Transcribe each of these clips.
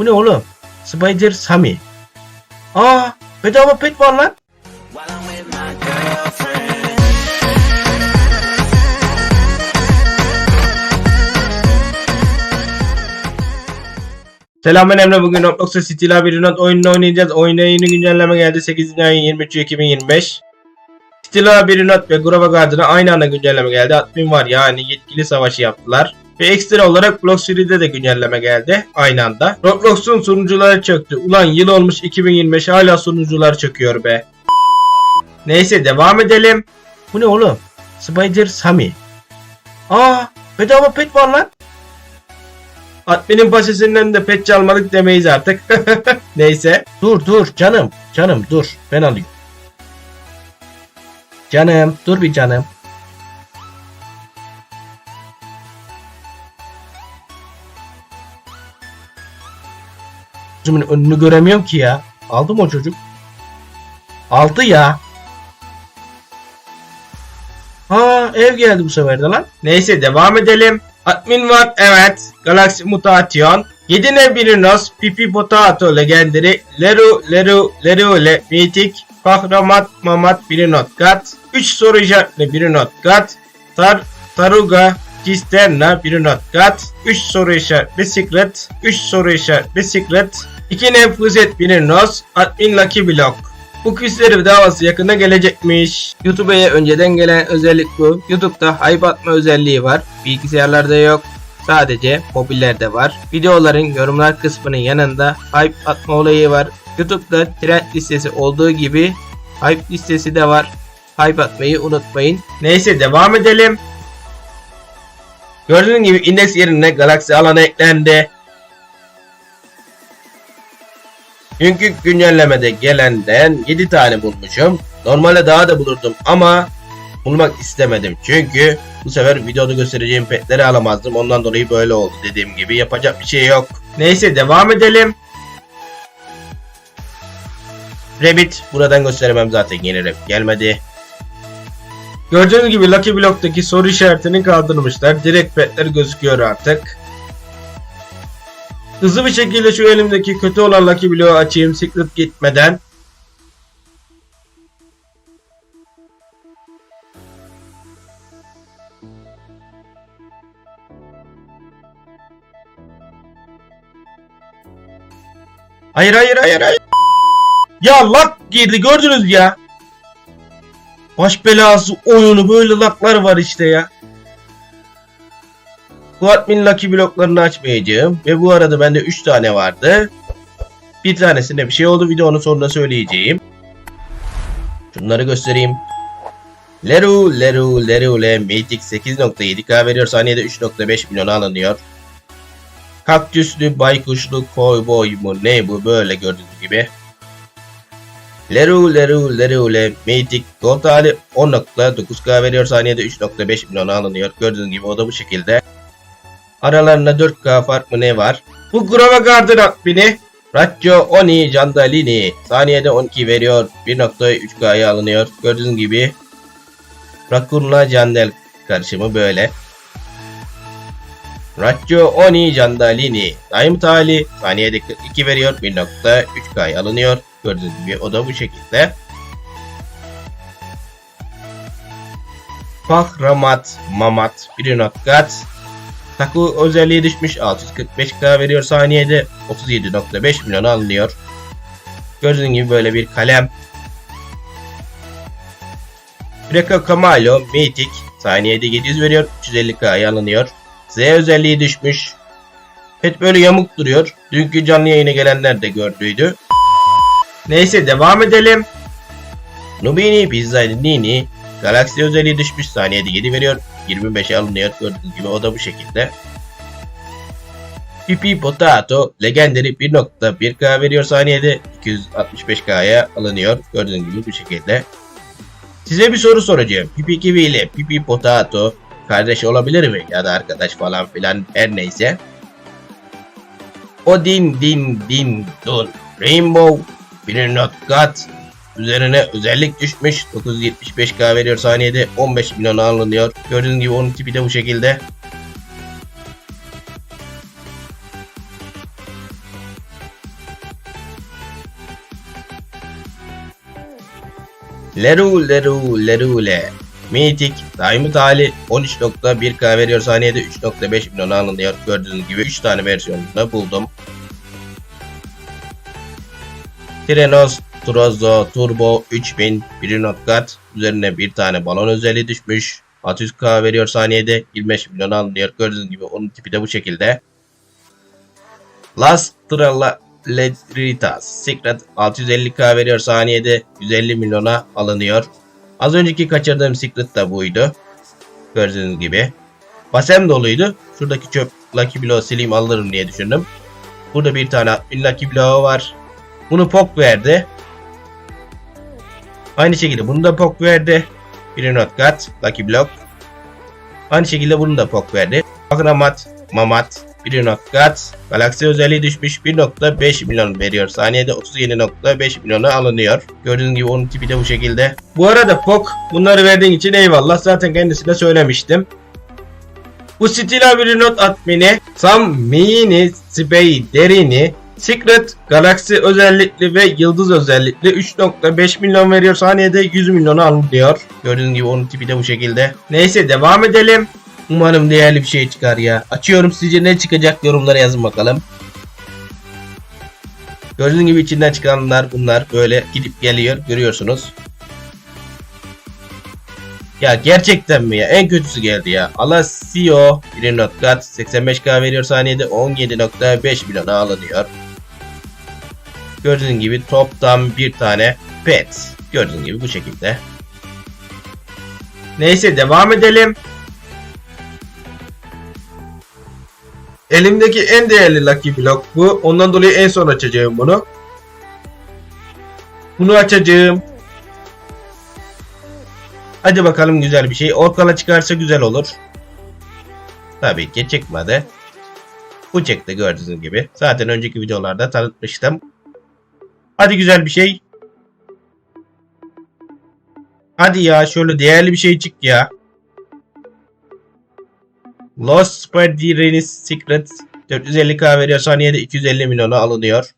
Bu ne oğlum? Spider Sami. Aa bedava pet var lan. Selam ben Emre. Bugün Roblox'ta City Labyrinth oyununu oynayacağız. Oyuna yeni güncelleme geldi. 8. ayın 23 2025. City Labyrinth ve Grova Garden'a aynı anda güncelleme geldi. Admin var yani yetkili savaşı yaptılar. Ve ekstra olarak Block Serie'de de güncelleme geldi aynı anda. Roblox'un sunucuları çöktü. Ulan yıl olmuş 2025 hala sunucular çöküyor be. Neyse devam edelim. Bu ne oğlum? Spider Sami. Aa bedava pet var lan. Admin'in pasesinden de pet çalmadık demeyiz artık. Neyse. Dur dur canım. Canım dur. Ben alayım. Canım dur bir canım. Çocuğumun önünü göremiyorum ki ya. Aldı mı o çocuk? Aldı ya. Ha ev geldi bu sefer de lan. Neyse devam edelim. Admin var evet. Galaxy Mutation. 7 ne Birinos, Pipi Potato Legendary, Leru Leru Leru Le Mythic, Kahramat Mamat Birinot Gat, 3 soru işaretli Birinot Gat, Tar Taruga Cisterna Birinot Gat, 3 soru işaretli Secret, 3 soru işaretli Secret, 2 Nefuzet Birinos, Admin Lucky Block. Bu quizleri davası yakında gelecekmiş. YouTube'a önceden gelen özellik bu. YouTube'da hype atma özelliği var. Bilgisayarlarda yok. Sadece mobillerde var. Videoların yorumlar kısmının yanında hype atma olayı var. YouTube'da trend listesi olduğu gibi hype listesi de var. Hype atmayı unutmayın. Neyse devam edelim. Gördüğünüz gibi indeks yerine galaksi alanı eklendi. Dünkü güncellemede gelenden 7 tane bulmuşum. Normalde daha da bulurdum ama bulmak istemedim. Çünkü bu sefer videoda göstereceğim petleri alamazdım. Ondan dolayı böyle oldu dediğim gibi. Yapacak bir şey yok. Neyse devam edelim. Rabbit buradan gösteremem zaten yeni gelmedi. Gördüğünüz gibi Lucky Block'taki soru işaretini kaldırmışlar. Direkt petler gözüküyor artık. Hızlı bir şekilde şu elimdeki kötü olan Lucky Block'u açayım Secret gitmeden. Hayır hayır hayır hayır. Ya lak girdi gördünüz ya. Baş belası oyunu böyle laklar var işte ya. Bu admin lucky bloklarını açmayacağım. Ve bu arada bende 3 tane vardı. Bir tanesinde bir şey oldu. Videonun sonunda söyleyeceğim. Şunları göstereyim. Leru, Leru, Leru, Le, Mythic 8.7k veriyor. Saniyede 3.5 milyona alınıyor. Kaktüslü, baykuşlu, cowboy mu ne bu böyle gördüğünüz gibi. Leru, Leru, Leru, Le, Mythic gold hali 10.9k veriyor. Saniyede 3.5 milyona alınıyor. Gördüğünüz gibi o da bu şekilde. Aralarında 4K fark mı ne var? Bu Grova Garden admini Raccio Oni Candalini saniyede 12 veriyor. 1.3K'ya alınıyor. Gördüğünüz gibi Rakunla Candel karışımı böyle. Raccio Oni Candalini Daim tali saniyede 42 veriyor. 1.3K'ya alınıyor. Gördüğünüz gibi o da bu şekilde. Fahramat Mamat 1.kat Taku özelliği düşmüş 645k veriyor saniyede 37.5 milyon alınıyor. Gördüğünüz gibi böyle bir kalem. Greco Camalo Mythic saniyede 700 veriyor 350k alınıyor. Z özelliği düşmüş. Pet böyle yamuk duruyor. Dünkü canlı yayına gelenler de gördüydü. Neyse devam edelim. Nubini Pizzanini Galaxy özelliği düşmüş saniyede 7 veriyor. 25'e alınıyor gördüğünüz gibi o da bu şekilde. Pipi Potato Legendary 1.1K veriyor saniyede 265K'ya alınıyor gördüğünüz gibi bu şekilde. Size bir soru soracağım. Pipi Kiwi ile Pipi Potato kardeş olabilir mi? Ya da arkadaş falan filan her neyse. Odin Din Din Dun Rainbow 1.God Üzerine özellik düşmüş. 975K veriyor saniyede 15 milyon alınıyor. Gördüğünüz gibi onun tipi de bu şekilde. Leru Leru Lerule. Mitik daimi hali 13.1K veriyor saniyede 3.5 milyon alınıyor. Gördüğünüz gibi 3 tane versiyonunu buldum. Trenos Trozzo Turbo 3000 1 kat üzerine bir tane balon özelliği düşmüş. 600k veriyor saniyede 25 milyon alınıyor. Gördüğünüz gibi onun tipi de bu şekilde. Last Ledritas Secret 650k veriyor saniyede 150 milyona alınıyor. Az önceki kaçırdığım Secret da buydu. Gördüğünüz gibi. Basem doluydu. Şuradaki çöp Lucky Blow sileyim alırım diye düşündüm. Burada bir tane Lucky Blow var. Bunu Pok verdi. Aynı şekilde bunu da Pok verdi. Bir not kat. Lucky Block. Aynı şekilde bunu da Pok verdi. Akramat, Mamat, bir not kat. Galaksi özelliği düşmüş 1.5 milyon veriyor. Saniyede 37.5 milyona alınıyor. Gördüğünüz gibi onun tipi de bu şekilde. Bu arada Pok bunları verdiğin için eyvallah. Zaten kendisine söylemiştim. Bu Stila bir not admini Sam Mini Spey derini Secret Galaxy özellikli ve yıldız özellikli 3.5 milyon veriyor saniyede 100 milyonu alınıyor. Gördüğünüz gibi onun tipi de bu şekilde. Neyse devam edelim. Umarım değerli bir şey çıkar ya. Açıyorum sizce ne çıkacak yorumlara yazın bakalım. Gördüğünüz gibi içinden çıkanlar bunlar böyle gidip geliyor görüyorsunuz. Ya gerçekten mi ya? En kötüsü geldi ya. Alasio 1.4 85k veriyor saniyede 17.5 milyona alınıyor. Gördüğünüz gibi toplam bir tane pet. Gördüğünüz gibi bu şekilde. Neyse devam edelim. Elimdeki en değerli Lucky Block bu. Ondan dolayı en son açacağım bunu. Bunu açacağım. Hadi bakalım güzel bir şey. Orkala çıkarsa güzel olur. Tabii ki çıkmadı. Bu çıktı gördüğünüz gibi. Zaten önceki videolarda tanıtmıştım. Hadi güzel bir şey. Hadi ya şöyle değerli bir şey çık ya. Lost Spider's Secret 450k veriyor saniyede 250 milyona alınıyor.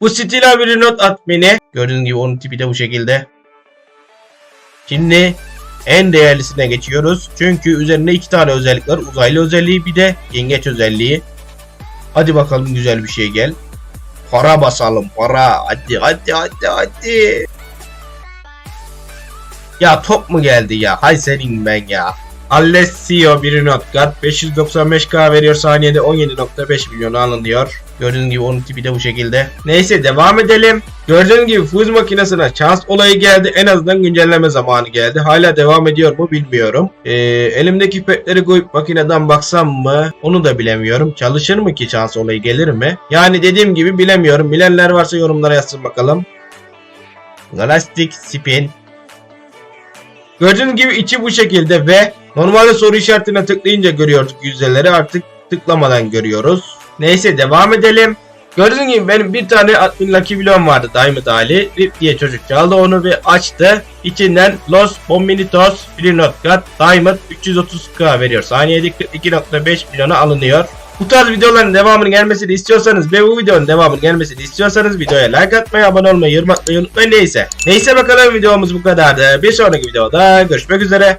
Bu Stila bir not admini. Gördüğünüz gibi onun tipi de bu şekilde. Şimdi en değerlisine geçiyoruz. Çünkü üzerinde iki tane özellik var. Uzaylı özelliği bir de yengeç özelliği. Hadi bakalım güzel bir şey gel. Para basalım para. Hadi hadi hadi hadi. Ya top mu geldi ya? Hay senin ben ya. Alessio bir notkat 595k veriyor saniyede 17.5 milyon alınıyor. Gördüğünüz gibi onun tipi de bu şekilde. Neyse devam edelim. Gördüğünüz gibi fuz makinesine şans olayı geldi. En azından güncelleme zamanı geldi. Hala devam ediyor mu bilmiyorum. Ee, elimdeki petleri koyup makineden baksam mı onu da bilemiyorum. Çalışır mı ki şans olayı gelir mi? Yani dediğim gibi bilemiyorum. Bilenler varsa yorumlara yazsın bakalım. Galactic Spin Gördüğünüz gibi içi bu şekilde ve normalde soru işaretine tıklayınca görüyorduk yüzdeleri artık tıklamadan görüyoruz. Neyse devam edelim. Gördüğünüz gibi benim bir tane admin Lucky Bloom vardı Diamond hali. Rip diye çocuk çaldı onu ve açtı. İçinden Los Bombinitos Plinotkat Diamond 330k veriyor. Saniyede 42.5 milyona alınıyor. Bu tarz videoların devamının gelmesini istiyorsanız ve bu videonun devamının gelmesini istiyorsanız videoya like atmayı, abone olmayı, yorum atmayı unutmayın neyse. Neyse bakalım videomuz bu kadardı. Bir sonraki videoda görüşmek üzere.